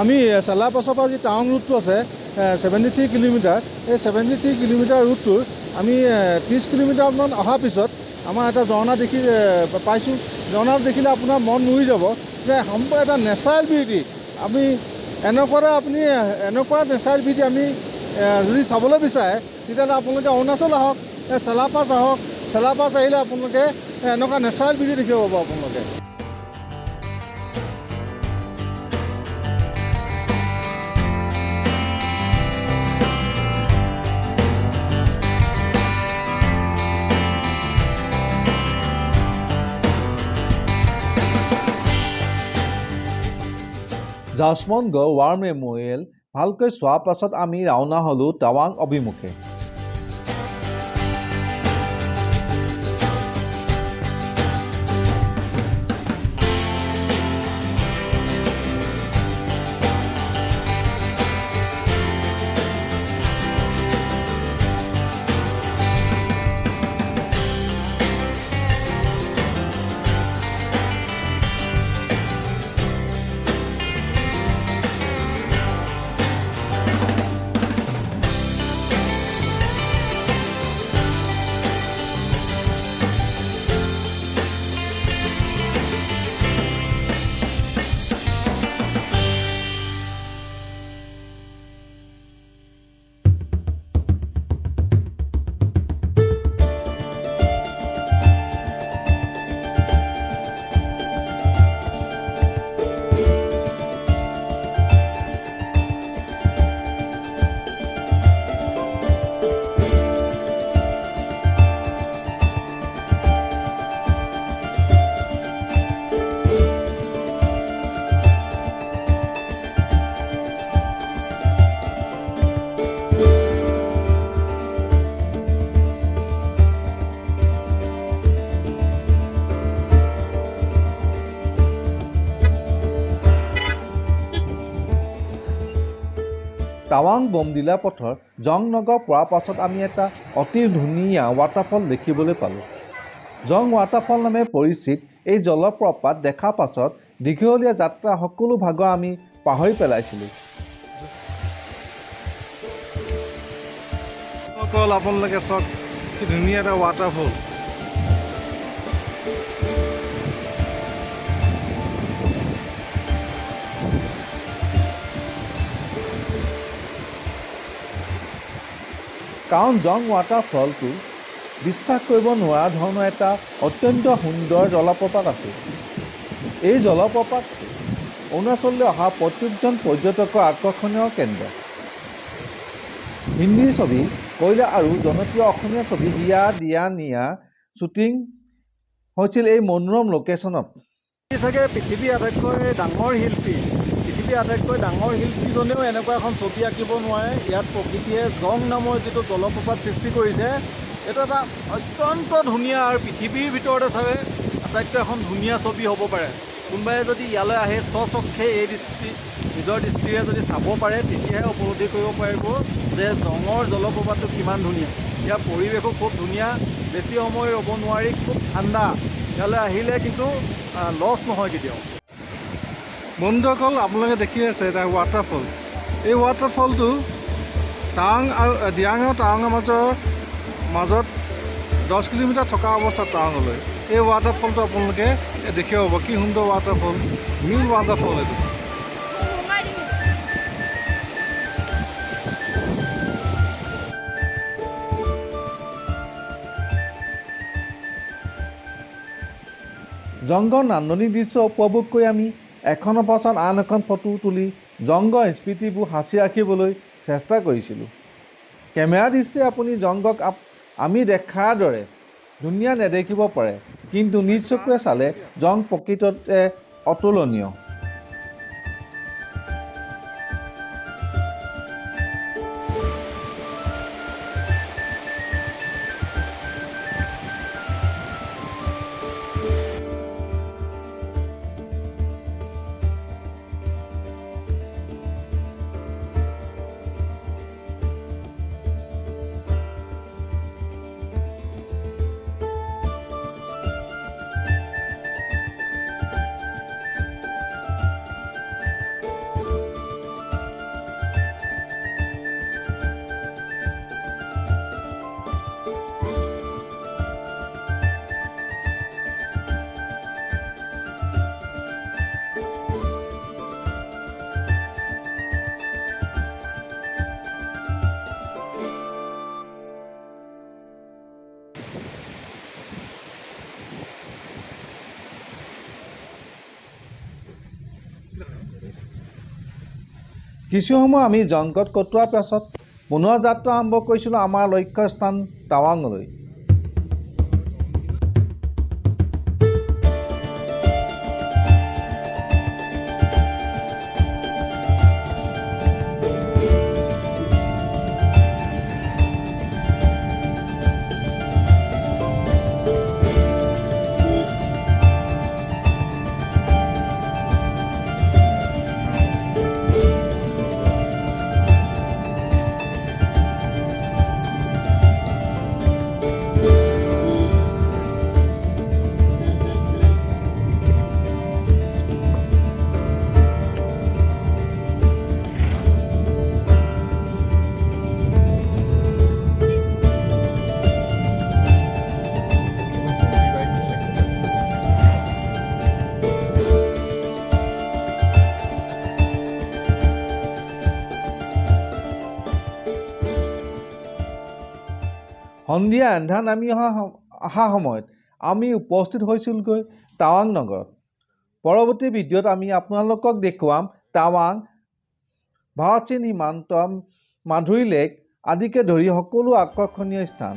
আমি চেলাপাছৰ পৰা যি টাৱাং ৰুটটো আছে ছেভেণ্টি থ্ৰী কিলোমিটাৰ, এই ছেভেণ্টি থ্ৰী কিলোমিটাৰ ৰুটটোৰ আমি ত্ৰিছ কিলোমিটাৰমান অহাৰ পিছত আমাৰ এটা ঝৰ্ণা দেখি পাইছোঁ। ঝৰ্ণাটো দেখিলে আপোনাৰ মন নুই যাব। যে সম্পূৰ্ণ এটা নেচাৰেল বিউটি আমি এনেকুৱা আপুনি এনেকুৱা নেচাৰেল বিউটি আমি যদি চাবলৈ বিচাৰে, তেতিয়াহ'লে আপোনালোকে অৰুণাচল আহক চেলাপাছ আহক। চেলাপাছ আহিলে আপোনালোকে এনেকুৱা নেচাৰেল বিউটি দেখিব পাব আপোনালোকে। জাছমন গ ৱাৰ মেম'ৰিয়েল ভালকৈ চোৱাৰ পাছত আমি ৰাওনা হ'লোঁ টাৱাং অভিমুখে। টাৱাং বমদিলা পথৰ জংনগৰ পোৱাৰ পাছত আমি এটা অতি ধুনীয়া ৱাটাৰফল দেখিবলৈ পালোঁ। জং ৱাটাৰফল নামে পৰিচিত এই জলপ্ৰপাত দেখাৰ পাছত দীঘলীয়া যাত্ৰা সকলো ভাগৰ আমি পাহৰি পেলাইছিলোঁ। অকল আপোনালোকে চাওক কি ধুনীয়া এটা ৱাটাৰফল কাৰণ জং ৱাটাৰফলটো বিশ্বাস কৰিব নোৱাৰা ধৰণৰ এটা অত্যন্ত সুন্দৰ জলপ্ৰপাত আছে এই জলপ্ৰপাত অৰুণাচললৈ অহা প্ৰত্যেকজন পৰ্যটকৰ আকৰ্ষণীয় কেন্দ্ৰ। হিন্দী ছবি, কয়লা আৰু জনপ্ৰিয় অসমীয়া ছবি হিয়া দিয়া নিয়া শ্বুটিং হৈছিল এই মনোৰম লোকেশ্যনত। চাগে পৃথিৱীৰ আটাইতকৈ ডাঙৰ শিল্পী। পৃথিৱীৰ আটাইতকৈ ডাঙৰ শিল্পীজনেও এনেকুৱা এখন ছবি আঁকিব নোৱাৰে। ইয়াত প্ৰকৃতিয়ে জং নামৰ যিটো জলপ্ৰপাত সৃষ্টি কৰিছে, এইটো এটা অত্যন্ত ধুনীয়া আৰু পৃথিৱীৰ ভিতৰতে চাগে আটাইতকৈ এখন ধুনীয়া ছবি হ'ব পাৰে। কোনোবাই যদি ইয়ালৈ আহে স্বচক্ষে এই দৃষ্টি, নিজৰ দৃষ্টিৰে যদি চাব পাৰে, তেতিয়াহে উপলব্ধি কৰিব পাৰিব যে জঙৰ জলপ্ৰপাতটো কিমান ধুনীয়া। ইয়াৰ পৰিৱেশো খুব ধুনীয়া, বেছি সময় ৰ'ব নোৱাৰি, খুব ঠাণ্ডা। ইয়ালৈ আহিলে কিন্তু লছ নহয় কেতিয়াও। বন্ধুসকল, আপোনালোকে দেখি আছে এটা ৱাটাৰফল এই ৱাটাৰফলটো টাৱাং আৰু দিয়াং আৰু টাৱাঙৰ মাজৰ, মাজত দহ কিলোমিটাৰ থকা অৱস্থাত টাৱাঙলৈ এই ৱাটাৰফলটো আপোনালোকে দেখিব পাব। কি সুন্দৰ ৱাটাৰফল মিল ৱাটাৰফল এইটো। জংগৰ নান্দনিক দৃশ্য উপভোগ কৰি আমি এখনৰ পাছত আন এখন ফটো তুলি জংগ স্মৃতিবোৰ সাঁচি ৰাখিবলৈ চেষ্টা কৰিছিলোঁ। কেমেৰা দৃষ্টিৰে আপুনি জংগক আমি দেখাৰ দৰে ধুনীয়া নেদেখিব পাৰে, কিন্তু নিজ চকুৰে চালে জং প্ৰকৃততে অতুলনীয়। কিছু সময় আমি জংগত কটোৱাৰ পাছত পুনৰ যাত্ৰা আৰম্ভ কৰিছিলোঁ আমাৰ লক্ষ্যস্থান টাৱাঙলৈ সন্ধিয়া এন্ধাৰ নামি অহা অহা সময়ত আমি উপস্থিত হৈছিলগৈ টাৱাং নগৰত। পৰৱৰ্তী ভিডিঅ'ত আমি আপোনালোকক দেখুৱাম টাৱাং ভাৰত চীন সীমান্ত মাধুৰী লেক আদিকে ধৰি সকলো আকৰ্ষণীয় স্থান।